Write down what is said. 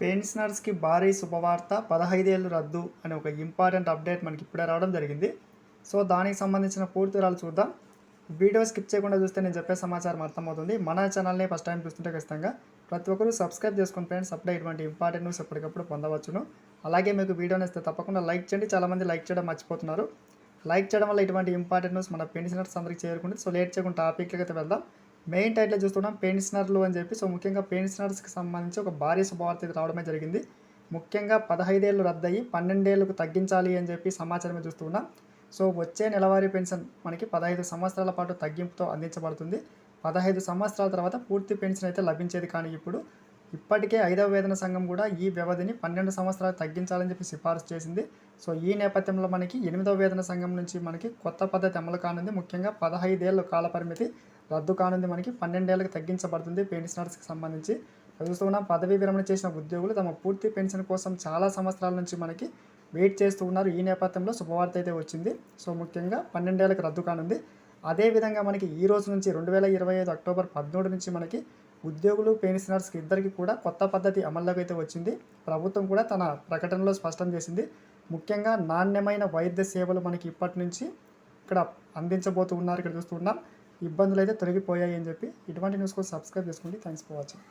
పెన్షనర్స్కి భారీ శుభవార్త పదహైదేళ్ళు రద్దు అనే ఒక ఇంపార్టెంట్ అప్డేట్ మనకి ఇప్పుడే రావడం జరిగింది. సో దానికి సంబంధించిన పూర్తి వివరాలు చూద్దాం. వీడియో స్కిప్ చేయకుండా చూస్తే నేను చెప్పే సమాచారం అర్థమవుతుంది. మన ఛానల్ని ఫస్ట్ టైం చూస్తుంటే ఖచ్చితంగా ప్రతి ఒక్కరూ సబ్స్క్రైబ్ చేసుకుని ఫ్రెండ్స్ అప్పుడే ఇటువంటి ఇంపార్టెంట్ న్యూస్ ఎప్పటికప్పుడు పొందవచ్చును. అలాగే మీకు వీడియో నచ్చితే తప్పకుండా లైక్ చేయండి. చాలామంది లైక్ చేయడం మర్చిపోతున్నారు. లైక్ చేయడం వల్ల ఇటువంటి ఇంపార్టెంట్ న్యూస్ మన పెన్షనర్స్ అందరికీ చేరుకుంటుంది. సో లేట్ చేయకుండా టాపిక్లకి అయితే వెళ్దాం. మెయిన్ టైటిల్ చూస్తున్నాం పెన్షనర్లు అని చెప్పి. సో ముఖ్యంగా పెన్షనర్స్కి సంబంధించి ఒక భారీ శుభవార్త ఇది రావడమే జరిగింది. ముఖ్యంగా పదహైదేళ్ళు రద్దయి పన్నెండేళ్ళకు తగ్గించాలి అని చెప్పి సమాచారం చూస్తున్నాం. సో వచ్చే నెలవారీ పెన్షన్ మనకి పదహైదు సంవత్సరాల పాటు తగ్గింపుతో అందించబడుతుంది. పదహైదు సంవత్సరాల తర్వాత పూర్తి పెన్షన్ అయితే లభించేది కానీ ఇప్పుడు ఇప్పటికే ఐదవ వేతన సంఘం కూడా ఈ వ్యవధిని పన్నెండు సంవత్సరాలు తగ్గించాలని చెప్పి సిఫారసు చేసింది. సో ఈ నేపథ్యంలో మనకి ఎనిమిదవ వేతన సంఘం నుంచి మనకి కొత్త పద్ధతి అమలు కానుంది. ముఖ్యంగా పదహైదేళ్ళ కాల పరిమితి రద్దు కానుంది మనకి. పన్నెండేళ్ళకి తగ్గించబడుతుంది పెన్షనర్స్కి సంబంధించి. చూస్తున్నాం పదవీ విరమణ చేసిన ఉద్యోగులు తమ పూర్తి పెన్షన్ కోసం చాలా సంవత్సరాల నుంచి మనకి వెయిట్ చేస్తూ ఉన్నారు. ఈ నేపథ్యంలో శుభవార్త అయితే వచ్చింది. సో ముఖ్యంగా పన్నెండేళ్ళకి రద్దు కానుంది. అదేవిధంగా మనకి ఈ రోజు నుంచి రెండు వేల ఇరవై ఐదు అక్టోబర్ పదమూడు నుంచి మనకి ఉద్యోగులు పెన్షనర్స్కి ఇద్దరికి కూడా కొత్త పద్ధతి అమల్లోకి అయితే వచ్చింది. ప్రభుత్వం కూడా తన ప్రకటనలో స్పష్టం చేసింది. ముఖ్యంగా నాణ్యమైన వైద్య సేవలు మనకి ఇప్పటి నుంచి ఇక్కడ అందించబోతూ ఉన్నారు. ఇక్కడ చూస్తున్నాం ఇబ్బందులు అయితే తొలగిపోయాయి అని చెప్పి ఇటువంటి న్యూస్ కోసం సబ్స్క్రైబ్ చేసుకోండి. Thanks for watching